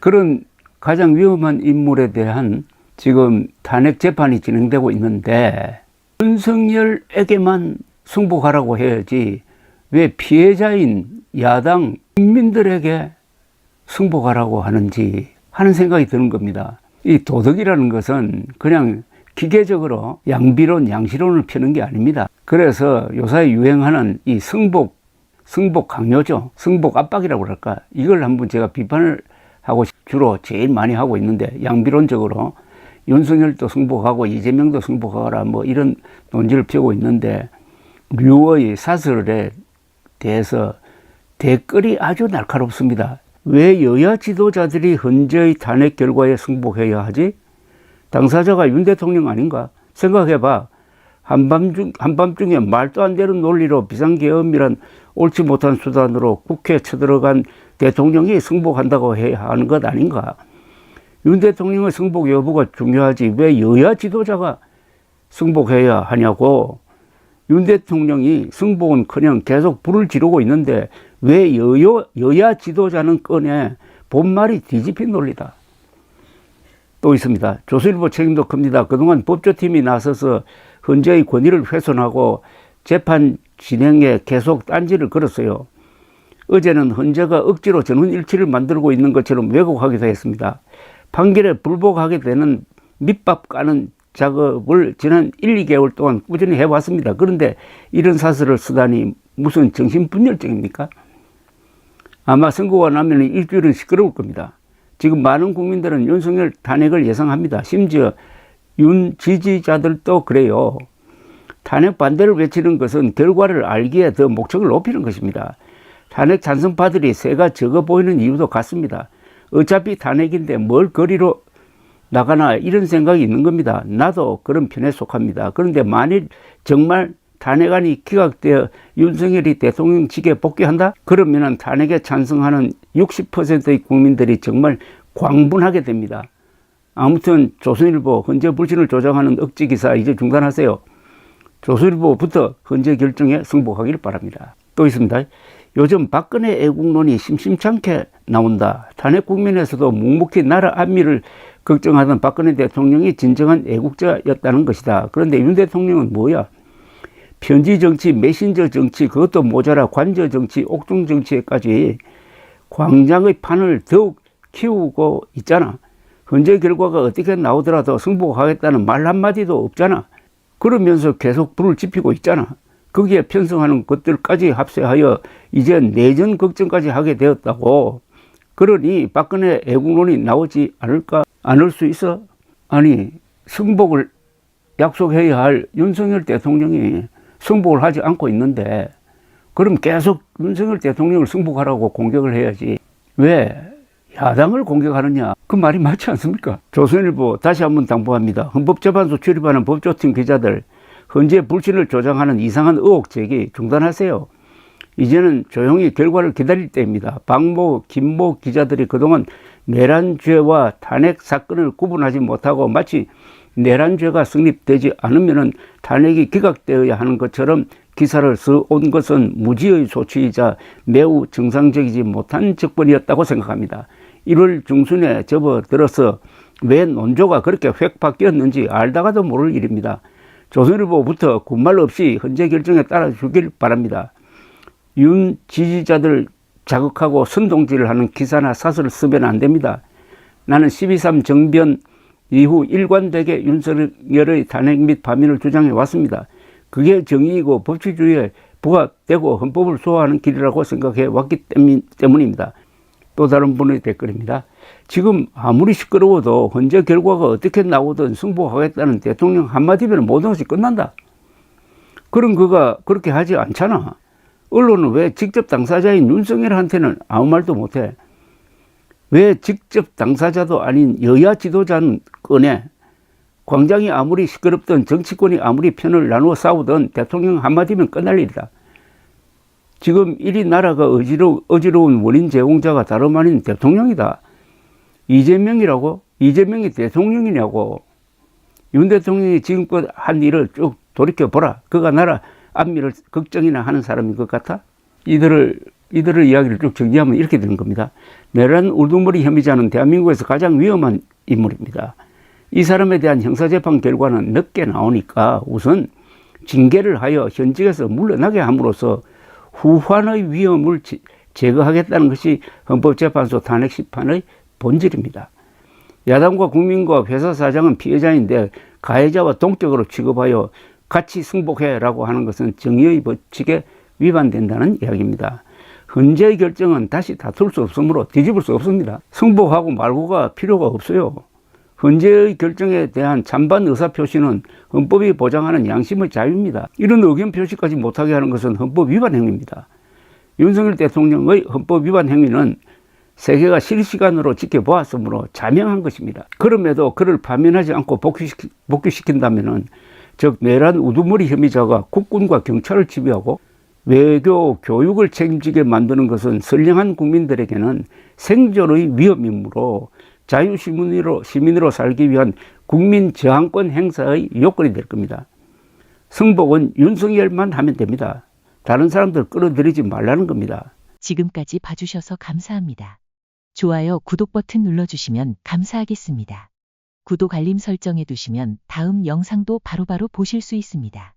그런 가장 위험한 인물에 대한 지금 탄핵 재판이 진행되고 있는데 윤석열에게만 승복하라고 해야지 왜 피해자인 야당 국민들에게 승복하라고 하는지 하는 생각이 드는 겁니다. 이 도덕이라는 것은 그냥 기계적으로 양비론, 양시론을 펴는 게 아닙니다. 그래서 요사이 유행하는 이 승복, 승복 강요죠. 승복 압박이라고 그럴까. 이걸 한번 제가 비판을 하고 주로 제일 많이 하고 있는데 양비론적으로 윤석열도 승복하고 이재명도 승복하라 뭐 이런 논지를 펴고 있는데 류의 사설에 대해서 댓글이 아주 날카롭습니다. 왜 여야 지도자들이 헌재의 탄핵 결과에 승복해야 하지? 당사자가 윤 대통령 아닌가? 생각해봐. 한밤중, 한밤중에 말도 안 되는 논리로 비상계엄이란 옳지 못한 수단으로 국회에 쳐들어간 대통령이 승복한다고 해야 하는 것 아닌가? 윤 대통령의 승복 여부가 중요하지 왜 여야 지도자가 승복해야 하냐고 윤 대통령이 승복은 그냥 계속 불을 지르고 있는데 왜 여여, 여야 지도자는 꺼내 본말이 뒤집힌 논리다. 또 있습니다. 조선일보 책임도 큽니다. 그동안 법조팀이 나서서 헌재의 권위를 훼손하고 재판 진행에 계속 딴지를 걸었어요. 어제는 헌재가 억지로 전원 일치를 만들고 있는 것처럼 왜곡하기도 했습니다. 판결에 불복하게 되는 밑밥 까는 작업을 지난 1, 2개월 동안 꾸준히 해왔습니다. 그런데 이런 사설을 쓰다니 무슨 정신분열증입니까? 아마 선거가 나면 일주일은 시끄러울 겁니다. 지금 많은 국민들은 윤석열 탄핵을 예상합니다. 심지어 윤 지지자들도 그래요. 탄핵 반대를 외치는 것은 결과를 알기에 더 목적을 높이는 것입니다. 탄핵 찬성파들이 세가 적어 보이는 이유도 같습니다. 어차피 탄핵인데 뭘 거리로 나가나 이런 생각이 있는 겁니다. 나도 그런 편에 속합니다. 그런데 만일 정말 탄핵안이 기각되어 윤석열이 대통령직에 복귀한다? 그러면 탄핵에 찬성하는 60%의 국민들이 정말 광분하게 됩니다. 아무튼 조선일보 헌재 불신을 조장하는 억지 기사 이제 중단하세요. 조선일보부터 헌재 결정에 승복하기를 바랍니다. 또 있습니다. 요즘 박근혜 애국론이 심심찮게 나온다. 탄핵 국면에서도 묵묵히 나라 안미를 걱정하던 박근혜 대통령이 진정한 애국자였다는 것이다. 그런데 윤 대통령은 뭐야? 편지 정치, 메신저 정치, 그것도 모자라 관저 정치, 옥중 정치에까지 광장의 판을 더욱 키우고 있잖아. 현재 결과가 어떻게 나오더라도 승복하겠다는 말 한마디도 없잖아. 그러면서 계속 불을 지피고 있잖아. 거기에 편성하는 것들까지 합세하여 이제 내전 걱정까지 하게 되었다고. 그러니 박근혜 애국론이 나오지 않을까? 않을 수 있어? 아니, 승복을 약속해야 할 윤석열 대통령이 승복을 하지 않고 있는데, 그럼 계속 윤석열 대통령을 승복하라고 공격을 해야지. 왜 야당을 공격하느냐? 그 말이 맞지 않습니까? 조선일보 다시 한번 당부합니다. 헌법재판소 출입하는 법조팀 기자들, 헌재 불신을 조장하는 이상한 의혹 제기 중단하세요. 이제는 조용히 결과를 기다릴 때입니다. 박모, 김모 기자들이 그동안 내란죄와 탄핵 사건을 구분하지 못하고 마치 내란죄가 성립되지 않으면 탄핵이 기각되어야 하는 것처럼 기사를 써온 것은 무지의 소치이자 매우 정상적이지 못한 접근이었다고 생각합니다. 1월 중순에 접어들어서 왜 논조가 그렇게 획 바뀌었는지 알다가도 모를 일입니다. 조선일보부터 군말 없이 헌재 결정에 따라 주길 바랍니다. 윤 지지자들 자극하고 선동질을 하는 기사나 사설을 쓰면 안 됩니다. 나는 12.3 정변 이후 일관되게 윤석열의 탄핵 및 파면을 주장해 왔습니다. 그게 정의이고 법치주의에 부합되고 헌법을 소화하는 길이라고 생각해 왔기 때문입니다. 또 다른 분의 댓글입니다. 지금 아무리 시끄러워도 헌재 결과가 어떻게 나오든 승복하겠다는 대통령 한마디면 모든 것이 끝난다. 그럼 그가 그렇게 하지 않잖아. 언론은 왜 직접 당사자인 윤석열한테는 아무 말도 못해? 왜 직접 당사자도 아닌 여야 지도자는 꺼내? 광장이 아무리 시끄럽든 정치권이 아무리 편을 나누어 싸우든 대통령 한마디면 끝날 일이다. 지금 이리 나라가 어지러, 어지러운 원인 제공자가 다름 아닌 대통령이다. 이재명이라고? 이재명이 대통령이냐고. 윤 대통령이 지금껏 한 일을 쭉 돌이켜보라. 그가 나라 안미를 걱정이나 하는 사람인 것 같아? 이들을 이들의 이야기를 쭉 정리하면 이렇게 되는 겁니다. 내란 우두머리 혐의자는 대한민국에서 가장 위험한 인물입니다. 이 사람에 대한 형사재판 결과는 늦게 나오니까 우선 징계를 하여 현직에서 물러나게 함으로써 후환의 위험을 제- 제거하겠다는 것이 헌법재판소 탄핵 심판의 본질입니다. 야당과 국민과 회사 사장은 피해자인데 가해자와 동격으로 취급하여 같이 승복해라고 하는 것은 정의의 법칙에 위반된다는 이야기입니다. 헌재의 결정은 다시 다툴 수 없으므로 뒤집을 수 없습니다. 승복하고 말고가 필요가 없어요. 헌재의 결정에 대한 찬반 의사 표시는 헌법이 보장하는 양심의 자유입니다. 이런 의견 표시까지 못하게 하는 것은 헌법 위반 행위입니다. 윤석열 대통령의 헌법 위반 행위는 세계가 실시간으로 지켜보았으므로 자명한 것입니다. 그럼에도 그를 파면하지 않고 복귀시키, 복귀시킨다면은 즉 내란 우두머리 혐의자가 국군과 경찰을 지휘하고 외교 교육을 책임지게 만드는 것은 선량한 국민들에게는 생존의 위험이므로 자유 시민으로 시민으로 살기 위한 국민 저항권 행사의 요건이 될 겁니다. 승복은 윤석열만 하면 됩니다. 다른 사람들 끌어들이지 말라는 겁니다. 지금까지 봐주셔서 감사합니다. 좋아요, 구독 버튼 눌러주시면 감사하겠습니다. 구독 알림 설정해 두시면 다음 영상도 바로바로 보실 수 있습니다.